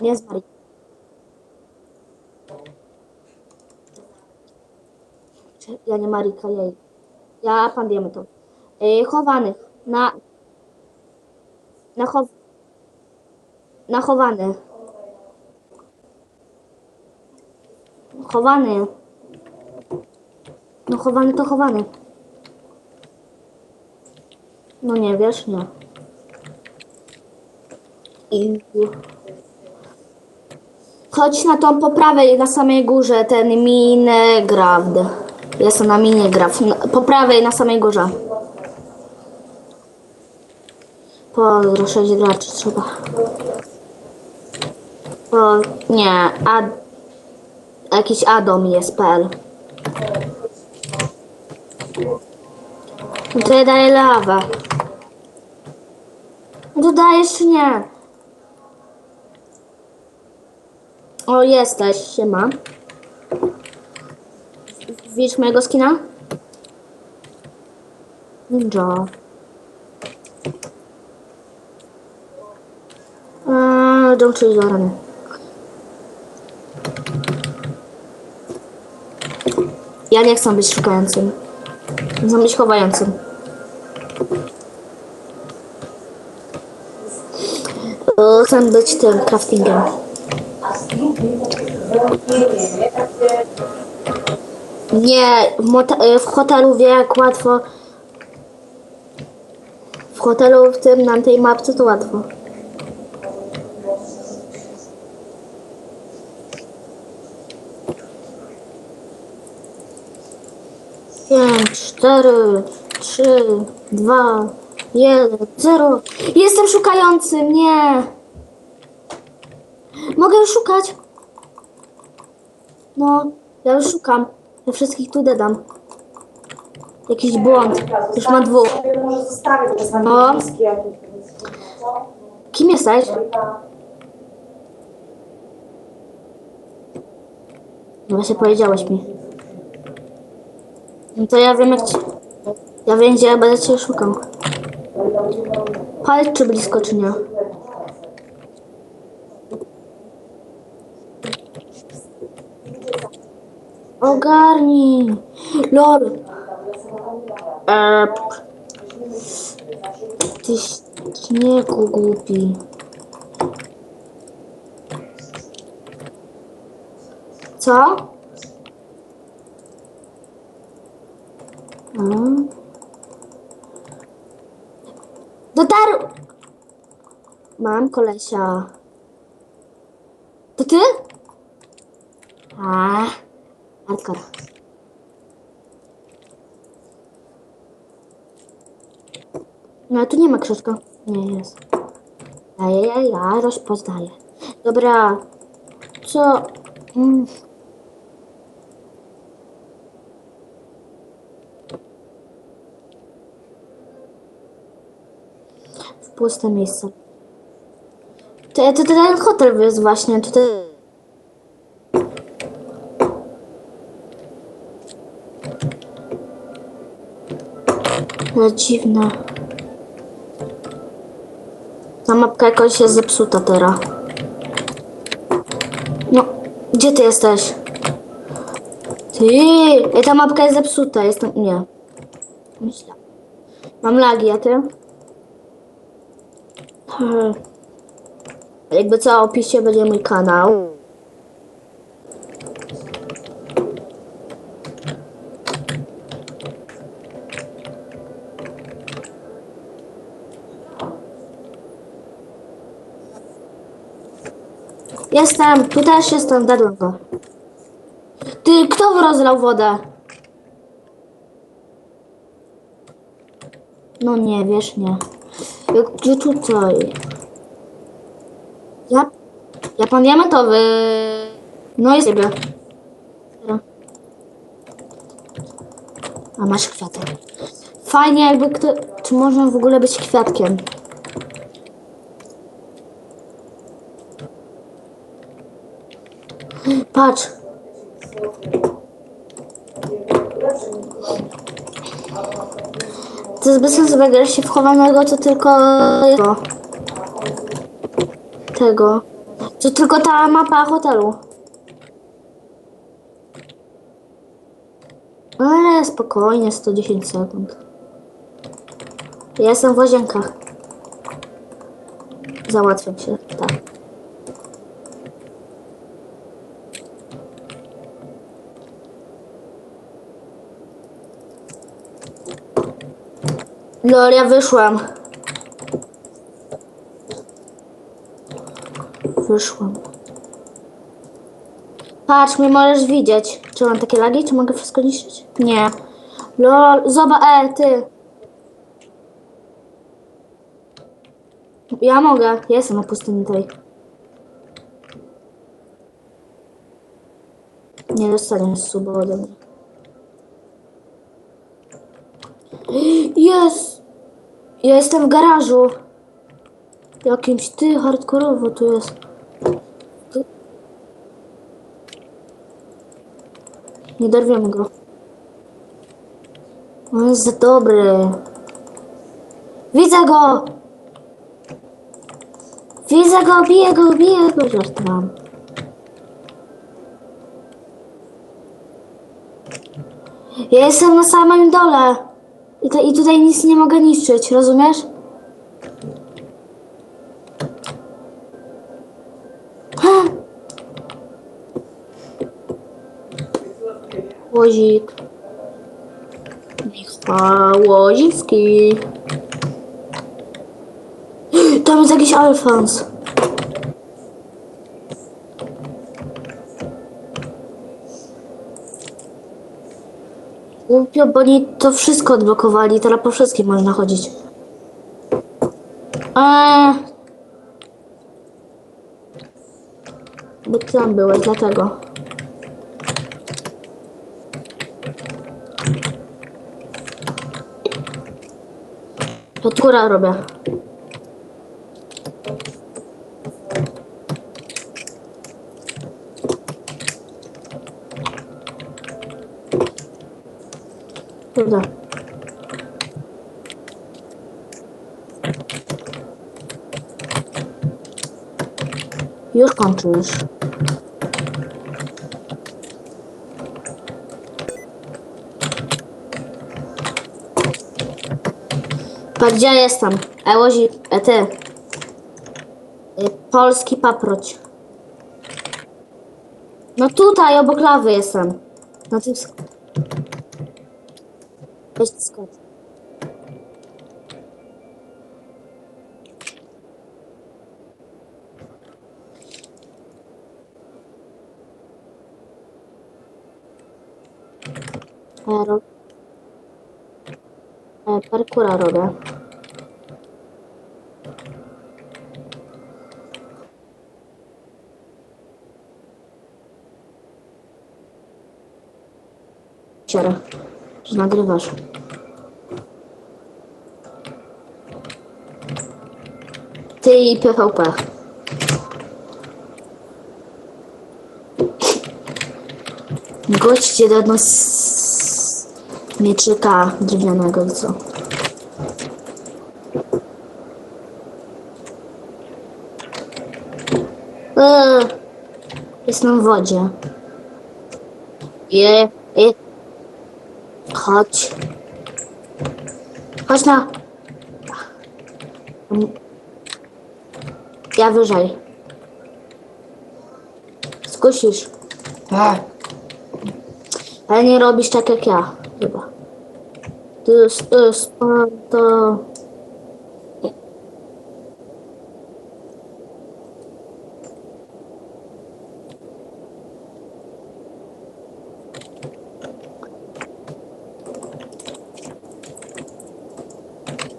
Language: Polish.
Nie z Marii. Czy- Ja nie Marika, jej. Ja pan to. Yy, chowanych. Na... Na chow... Na chowany. Chowany. No chowany to chowany. No nie wiesz, nie. I... Chodź na tą po prawej, na samej górze, ten Minecraft. Jest to na Minecraft. Po prawej, na samej górze. Po 6 graczy trzeba. Po, nie, ad, jakiś Adam jest PL. No to ja daję lawę. No to dajesz czy nie? O, jesteś, siema. Widzisz mojego skina? Ninja. Eee, don't choose rany. Ja nie chcę być szukającym. Chcę być chowającym. Chcę być tym craftingiem. Nie, e, w hotelu wie jak łatwo. W hotelu w tym, na tej mapce to łatwo. Pięć, cztery, trzy, dwa, jeden, zero. Jestem szukającym, nie. Mogę szukać. No, ja już szukam. Ja wszystkich tu dodam. Jakiś błąd. Już mam dwóch. Może zostawię to z nami O. bliski jakiś. Kim jesteś? No właśnie powiedziałeś mi. No to ja wiem jak ci... Ja wiem gdzie ja będę cię szukał. Palec czy blisko czy nie? Ogarnij! LOL! Eee, ty śniegu głupi. Co? Hmm. Dotarł! Mam kolesia. To ty? A, hardcore. No tu nie ma krzyżka. Nie jest. Daję, ja, ja rozpoznaję. Dobra. Co? Mm. W puste miejsce. To, to, to ten hotel jest właśnie tutaj. Ale dziwne. Ta mapka jakoś jest zepsuta teraz. No, gdzie ty jesteś? Ty, Ej, ta mapka jest zepsuta, jestem... Nie. Myślę. Mam lagi, a ty? Hmm. Jakby co, opisie będzie mój kanał. Jestem, tu też jestem, dadłem go. Ty, kto rozlał wodę? No nie, wiesz, nie. Gdzie tutaj? Ja, ja pan diamentowy. No jest. Dobra. A masz kwiatek. Fajnie jakby kto... Czy można w ogóle być kwiatkiem? Patrz. To jest bez sensu grać się w chowanego, to tylko tego. To tylko ta mapa hotelu. Ale spokojnie, 110 sekund. Ja jestem w łazienkach. Załatwiam się, tak. Lol, ja wyszłam. Wyszłam. Patrz, mnie możesz widzieć. Czy mam takie lagi? Czy mogę wszystko niszczyć? Nie. Lol, zobacz, e, ty. Ja mogę. Jestem na pustyni tej. Nie dostaniesz suba ode mnie. Jest! Ja jestem w garażu. Jakimś ty hardkorowo tu jest. Nie dorwiemy go. On jest za dobry. Widzę go! Widzę go, biję go, biję go, żartowałam. Ja jestem na samym dole. I, I tutaj nic nie mogę niszczyć, rozumiesz? Łozik. Michał Łozicki. Tam jest jakiś Alfons. Głupio, bo oni to wszystko odblokowali, teraz po wszystkim można chodzić. Eee. Bo ty tam byłeś, dlatego. To robię. Dobra. Już kończysz. Patrz, gdzie jestem? E, łozi, e, ty. E, polski paproć. No tutaj, obok lawy jestem. Na tym Queste scatole. Eh, ro... eh, parkour roba. C'era. Że nagrywasz. Ty i PvP. Goście do z mieczyka drewnianego co? Eee, jestem w wodzie. Je, je. Chodź. Chodź na. Ja wyżej. Skusisz. Ale nie robisz tak jak ja, chyba. Ty jest, to jest, to...